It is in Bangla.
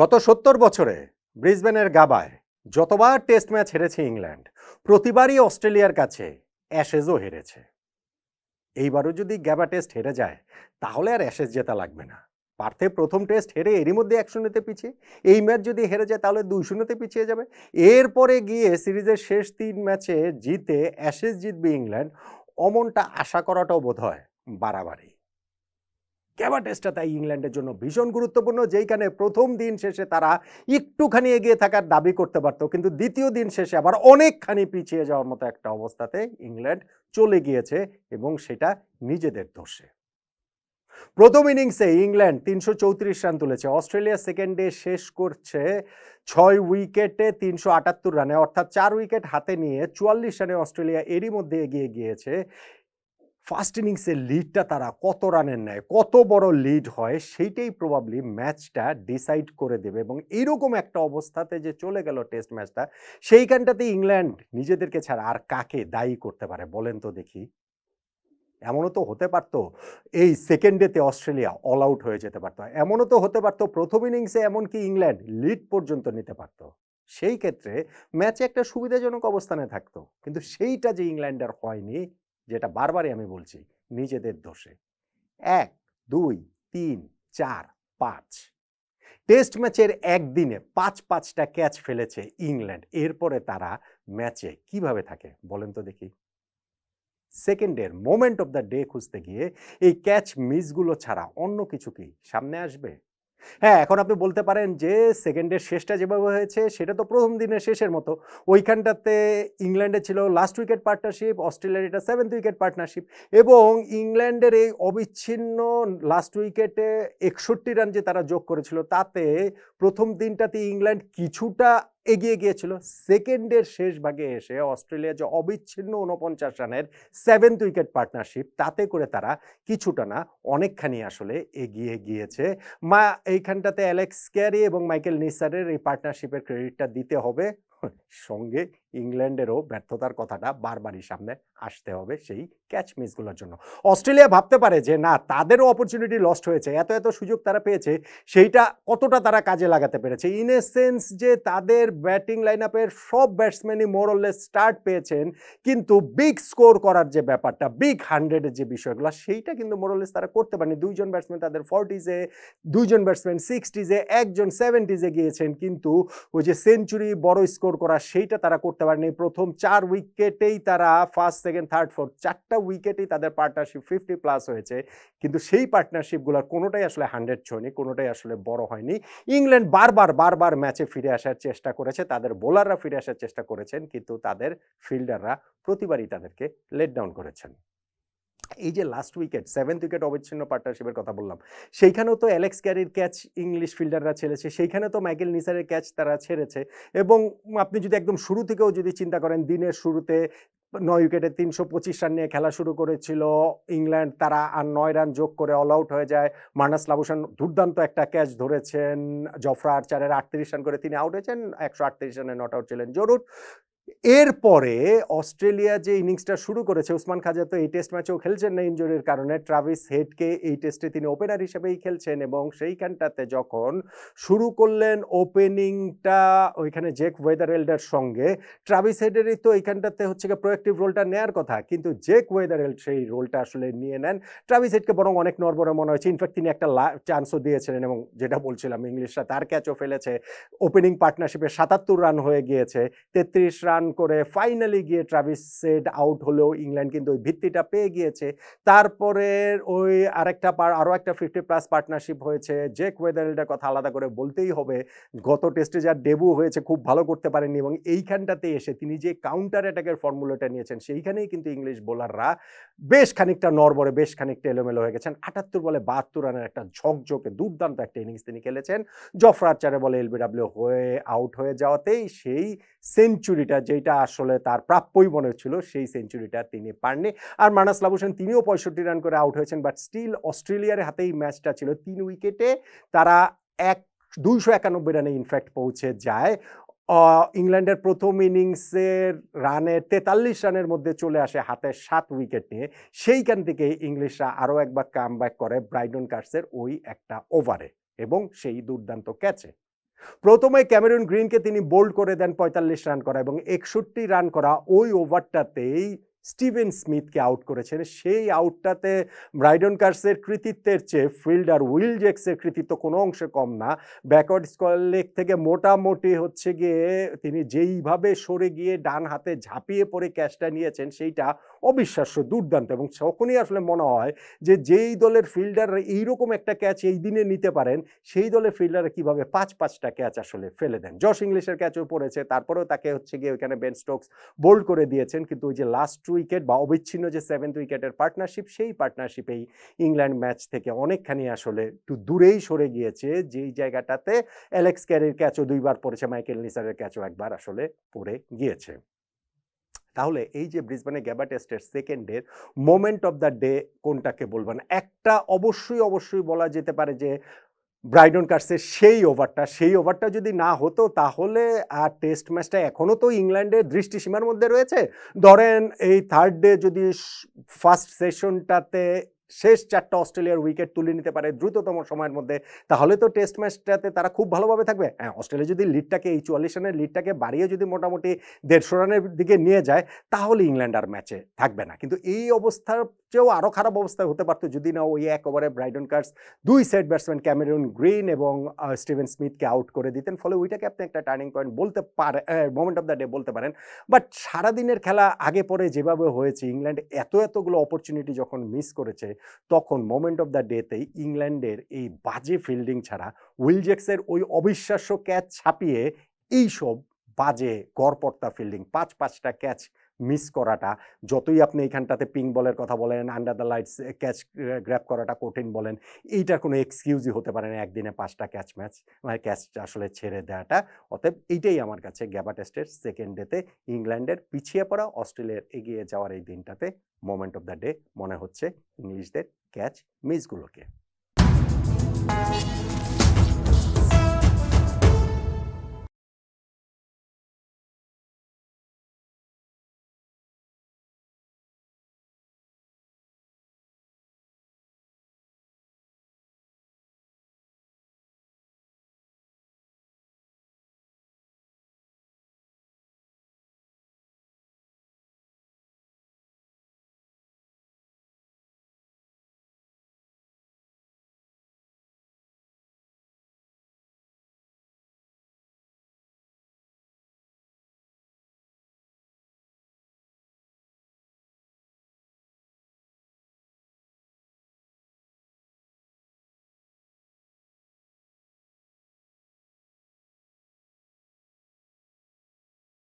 গত সত্তর বছরে ব্রিসবেনের গাবায় যতবার টেস্ট ম্যাচ হেরেছে ইংল্যান্ড, প্রতিবারই অস্ট্রেলিয়ার কাছে অ্যাশেজও হেরেছে। এইবারও যদি গ্যাবা টেস্ট হেরে যায়, তাহলে আর অ্যাশেজ জেতা লাগবে না। পার্থে প্রথম টেস্ট হেরে এরই মধ্যে এক শূন্যতে পিছিয়ে, এই ম্যাচ যদি হেরে যায় তাহলে দুই শূন্যতে পিছিয়ে যাবে। এরপরে গিয়ে সিরিজের শেষ তিন ম্যাচে জিতে অ্যাশেজ জিতবে ইংল্যান্ড, অমনটা আশা করাটাও বোধ হয় বাড়াবাড়ি। ক্যাবা টেস্টটা তাই ইংল্যান্ডের জন্য ভীষণ গুরুত্বপূর্ণ, যেইখানে প্রথম দিন শেষে তারা একটুখানি এগিয়ে থাকার দাবি করতে পারত, কিন্তু দ্বিতীয় দিন শেষে আবার অনেকখানি পিছিয়ে যাওয়ার মতো একটা অবস্থাতে ইংল্যান্ড চলে গিয়েছে এবং সেটা নিজেদের দোষে। প্রথম ইনিংসে ইংল্যান্ড তিনশো চৌত্রিশ রান তুলেছে, অস্ট্রেলিয়া সেকেন্ড ডে শেষ করছে ছয় উইকেটে তিনশো আটাত্তর রানে, অর্থাৎ চার উইকেট হাতে নিয়ে চুয়াল্লিশ রানে অস্ট্রেলিয়া এরই মধ্যে এগিয়ে গিয়েছে। ফার্স্ট ইনিংসের লিডটা তারা কত রানের নেয়, কত বড় লিড হয়, সেইটাই প্রবাবলি ম্যাচটা ডিসাইড করে দেবে। এবং এইরকম একটা অবস্থাতে যে চলে গেল টেস্ট ম্যাচটা সেইখানটাতে ইংল্যান্ড নিজেদেরকে ছাড়া আর কাকে দায়ী করতে পারে বলেন তো দেখি। এমনও তো হতে পারতো, এই সেকেন্ড ডেতে অস্ট্রেলিয়া অল আউট হয়ে যেতে পারতো। এমনও তো হতে পারতো, প্রথম ইনিংসে এমনকি ইংল্যান্ড লিড পর্যন্ত নিতে পারতো। সেই ক্ষেত্রে ম্যাচে একটা সুবিধাজনক অবস্থানে থাকতো। কিন্তু সেইটা যে ইংল্যান্ডের হয়নি যেটা বারবারই আমি বলছি, নিজেদের দোষে। এক, দুই, তিন, চার, পাঁচ। টেস্ট ম্যাচের একদিনে পাঁচ পাঁচটা ক্যাচ ফেলেছে ইংল্যান্ড। এরপরে তারা ম্যাচে কীভাবে থাকে বলেন তো দেখি। সেকেন্ডের মোমেন্ট অফ দ্য ডে খুঁজতে গিয়ে এই ক্যাচ মিসগুলো ছাড়া অন্য কিছু কি সামনে আসবে? হ্যাঁ এখন আপনি বলতে পারেন যে সেকেন্ডের শেষটা যেভাবে হয়েছে, সেটা তো প্রথম দিনের শেষের মতো। ওইখানটাতে ইংল্যান্ডে ছিল লাস্ট উইকেট পার্টনারশিপ অস্ট্রেলিয়ার এটা সেভেন্থ উইকেট পার্টনারশিপ এবং ইংল্যান্ডের এই অবিচ্ছিন্ন লাস্ট উইকেটে একষট্টি রান যে তারা যোগ করেছিল, তাতে প্রথম দিনটাতে ইংল্যান্ড কিছুটা এগিয়ে গিয়েছিল। সেকেন্ডের শেষ ভাগে এসে অস্ট্রেলিয়া যে অবিচ্ছিন্ন উনপঞ্চাশ রানের সেভেন্থ উইকেট পার্টনারশিপ তাতে করে তারা কিছুটা না, অনেকখানি আসলে এগিয়ে গিয়েছে। মা, এইখানটাতে অ্যালেক্স ক্যারি এবং মাইকেল নিসারের এই পার্টনারশিপের ক্রেডিটটা দিতে হবে। সঙ্গে ইংল্যান্ডেরও ব্যর্থতার কথাটা বারবারই সামনে আসতে হবে সেই ক্যাচ মিসগুলোর জন্য। অস্ট্রেলিয়া ভাবতে পারে যে, না, তাদেরও অপরচুনিটি লস্ট হয়েছে। এত এত সুযোগ তারা পেয়েছে। সেইটা কতটা তারা কাজে লাগাতে পেরেছে? ইন এ সেন্স যে, তাদের ব্যাটিং লাইন আপের সব ব্যাটসম্যানই মোরলেস স্টার্ট পেয়েছেন। কিন্তু বিগ স্কোর করার যে ব্যাপারটা বিগ হান্ড্রেডের যে বিষয়গুলো, সেইটা কিন্তু মোরলেস তারা করতে পারেনি। দুইজন ব্যাটসম্যান তাদের ফর্টিজে দুইজন ব্যাটসম্যান সিক্সটিজে একজন সেভেন্টিজে গিয়েছেন। কিন্তু ওই যে সেঞ্চুরি বড় স্কোর করা, সেইটা তারা করতে পারেনি। প্রথম চার উইকেটেই তারা ফার্স্ট সেকেন্ড থার্ড ফোর্থ চারটা উইকেটেই তাদের পার্টনারশিপ ফিফটি প্লাস হয়েছে। কিন্তু সেই পার্টনারশিপগুলোর কোনোটাই আসলে হান্ড্রেড ছোয়নি, কোনোটাই আসলে বড় হয়নি। ইংল্যান্ড বারবার বারবার ম্যাচে ফিরে আসার চেষ্টা করেছে। তাদের বোলাররা ফিরে আসার চেষ্টা করেছেন, কিন্তু তাদের ফিল্ডাররা প্রতিবারই তাদেরকে লেট ডাউন করেছেন। এই যে লাস্ট উইকেট সেভেন্থ উইকেট অবিচ্ছিন্ন পার্টনারশিপের কথা বললাম, সেইখানেও তো অ্যালেক্স ক্যারির ক্যাচ ইংলিশ ফিল্ডাররা ছেড়েছে সেইখানে তো মাইকেল নিসারের ক্যাচ তারা ছেড়েছে এবং আপনি যদি একদম শুরু থেকেও যদি চিন্তা করেন, দিনের শুরুতে নয় উইকেটে তিনশো পঁচিশ রান নিয়ে খেলা শুরু করেছিল ইংল্যান্ড তারা আর নয় রান যোগ করে অল আউট হয়ে যায়। মার্নাস লাবুসান দুর্দান্ত একটা ক্যাচ ধরেছেন, জফরা আর্চারের আটত্রিশ রান করে তিনি আউট হয়েছেন, একশো আটত্রিশ রানে নট আউট ছিলেন। জরুর। এরপরে অস্ট্রেলিয়া যে ইনিংসটা শুরু করেছে, উসমান খাজা তো এই টেস্ট ম্যাচেও খেলছেন না ইঞ্জুরির কারণে। ট্রাভিস হেডকে এই টেস্টে তিনি ওপেনার হিসেবেই খেলছেন এবং সেইখানটাতে যখন শুরু করলেন ওপেনিংটা ওইখানে জেক ওয়েদারেল্ডের সঙ্গে, ট্রাভিস হেডেরই তো এইখানটাতে হচ্ছে গিয়ে প্রোয়েক্টিভ রোলটা নেওয়ার কথা, কিন্তু জেক ওয়েদারেল্ড সেই রোলটা আসলে নিয়ে নেন। ট্রাভিস হেডকে বরং অনেক নড়বড়ে মনে হয়েছে। ইনফ্যাক্ট তিনি একটা চান্সও দিয়েছিলেন এবং যেটা বলছিলাম, ইংলিশরা তার ক্যাচও ফেলেছে। ওপেনিং পার্টনারশিপে সাতাত্তর রান হয়ে গিয়েছে, তেত্রিশ রান করে ফাইনালি গিয়ে ট্রাভিস সেড আউট হলেও ইংল্যান্ড কিন্তু ওই ভিত্তিটা পেয়ে গিয়েছে। তারপরে ওই আরেকটা পার, আরও একটা ফিফটি প্লাস পার্টনারশিপ হয়েছে। জেক ওয়েদারেলটার কথা আলাদা করে বলতেই হবে, গত টেস্টে যার ডেবু হয়েছে খুব ভালো করতে পারেননি এবং এইখানটাতে এসে তিনি যে কাউন্টার অ্যাটাকের ফর্মুলাটা নিয়েছেন, সেইখানেই কিন্তু ইংলিশ বোলাররা বেশ খানিকটা নরবরে বেশ খানিকটা এলোমেলো হয়ে গেছেন। আটাত্তর বলে বাহাত্তর রানের একটা ঝকঝকে, দুর্দান্ত একটা ইনিংস তিনি খেলেছেন। জফরার চারে বলে এলবিডাব্লিউ হয়ে আউট হয়ে যাওয়াতেই সেই সেঞ্চুরিটা যেটা আসলে তার প্রাপ্যই মনে হচ্ছিল সেই সেঞ্চুরিটা তিনি পাননি। আর মানাস লাবুসেন তিনিও পঁয়ষট্টি রান করে আউট হয়েছেন, বাট স্টিল অস্ট্রেলিয়ার হাতেই ম্যাচটা ছিল। তিন উইকেটে তারা এক, দুইশো একানব্বই রানে ইনফ্যাক্ট পৌঁছে যায়। ইংল্যান্ডের প্রথম ইনিংসের রানের তেতাল্লিশ রানের মধ্যে চলে আসে হাতে সাত উইকেট নিয়ে। সেইখান থেকে ইংলিশরা আরও একবার কাম করে ব্রাইডন কার্সের ওই একটা ওভারে এবং সেই দুর্দান্ত ক্যাচে প্রথমে ক্যামেরুন গ্রিনকে তিনি বোল্ড করে দেন পঁয়তাল্লিশ রান করা এবং একষট্টি রান করা ওই ওভারটাতেই স্টিভেন স্মিথকে আউট করেছেন। সেই আউটটাতে ব্রাইডন কার্সের কৃতিত্বের চেয়ে ফিল্ডার উইল জেক্সের কৃতিত্ব কোনো অংশে কম না। ব্যাকওয়ার্ড স্কোয়ার লেগ থেকে মোটামুটি হচ্ছে গিয়ে তিনি যেইভাবে সরে গিয়ে ডান হাতে ঝাঁপিয়ে পড়ে ক্যাচটা নিয়েছেন সেইটা অবিশ্বাস্য, দুর্দান্ত এবং তখনই আসলে মনে হয় যে যেই দলের ফিল্ডার এইরকম একটা ক্যাচ এই দিনে নিতে পারেন, সেই দলের ফিল্ডার কীভাবে পাঁচ পাঁচটা ক্যাচ আসলে ফেলে দেন। জশ ইংলিশের ক্যাচও পড়েছে, তারপরেও তাকে হচ্ছে গিয়ে ওইখানে বেন স্টোকস বোল্ড করে দিয়েছেন, কিন্তু ওই যে লাস্ট উইকেট বা অবিচ্ছিন্ন যে সেভেন্থ উইকেটের পার্টনারশিপ সেই পার্টনারশিপেই ইংল্যান্ড ম্যাচ থেকে অনেকখানি আসলে একটু দূরেই সরে গিয়েছে, যেই জায়গাটাতে অ্যালেক্স ক্যারির ক্যাচও দুইবার পড়েছে মাইকেল নিসারের ক্যাচও একবার আসলে পড়ে গিয়েছে। তাহলে এই যে ব্রিসবেনে গ্যাবা টেস্টের সেকেন্ডের মোমেন্ট অফ দ্য ডে কোনটাকে বলবেন? একটা অবশ্যই অবশ্যই বলা যেতে পারে যে ব্রাইডন কার্সের সেই ওভারটা সেই ওভারটা যদি না হতো, তাহলে আর টেস্ট ম্যাচটা এখনও তো ইংল্যান্ডের দৃষ্টিসীমার মধ্যে রয়েছে। ধরেন এই থার্ড ডে যদি ফার্স্ট সেশনটাতে শেষ চারটা অস্ট্রেলিয়ার উইকেট তুলে নিতে পারে দ্রুততম সময়ের মধ্যে, তাহলে তো টেস্ট ম্যাচটাতে তারা খুব ভালোভাবে থাকবে। হ্যাঁ অস্ট্রেলিয়া যদি লিডটাকে এই চুয়াল্লিশ রানের লিডটাকে বাড়িয়ে যদি মোটামুটি দেড়শো রানের দিকে নিয়ে যায়, তাহলে ইংল্যান্ড আর ম্যাচে থাকবে না। কিন্তু এই অবস্থার চেয়েও আরও খারাপ অবস্থায় হতে পারতো যদি না ওই এক ওভারে ব্রাইডন কার্স দুই সেট ব্যাটসম্যান ক্যামেরুন গ্রিন এবং স্টিভেন স্মিথকে আউট করে দিতেন। ফলে ওইটাকে আপনি একটা টার্নিং পয়েন্ট বলতে পারে মোমেন্ট অফ দ্য ডে বলতে পারেন। বাট সারাদিনের খেলা আগে পরে যেভাবে হয়েছে ইংল্যান্ড এত এতগুলো অপরচুনিটি যখন মিস করেছে তখন মোমেন্ট অফ দ্য ডেতেই ইংল্যান্ডের এই বাজে ফিল্ডিং ছাড়া উইলজেক্সের ওই অবিশ্বাস্য ক্যাচ ছাপিয়ে এইসব বাজে গড়পর্তা ফিল্ডিং পাঁচ পাঁচটা ক্যাচ মিস করাটা, যতই আপনি এখানটাতে পিং বলের কথা বলেন under the lights catch grab করাটা কঠিন বলেন, এইটার কোনো এক্সকিউজই হতে পারে না একদিনে পাঁচটা ক্যাচ ম্যাচ মানে ক্যাচ আসলে ছেড়ে দেওয়াটা। অতএব এইটাই আমার কাছে গ্যাবা টেস্টের সেকেন্ড ডেতে ইংল্যান্ডের পিছিয়ে পড়া অস্ট্রেলিয়ার এগিয়ে যাওয়ার এই দিনটাতে মোমেন্ট অফ দ্য ডে মনে হচ্ছে ইংলিশদের ক্যাচ মিসগুলোকে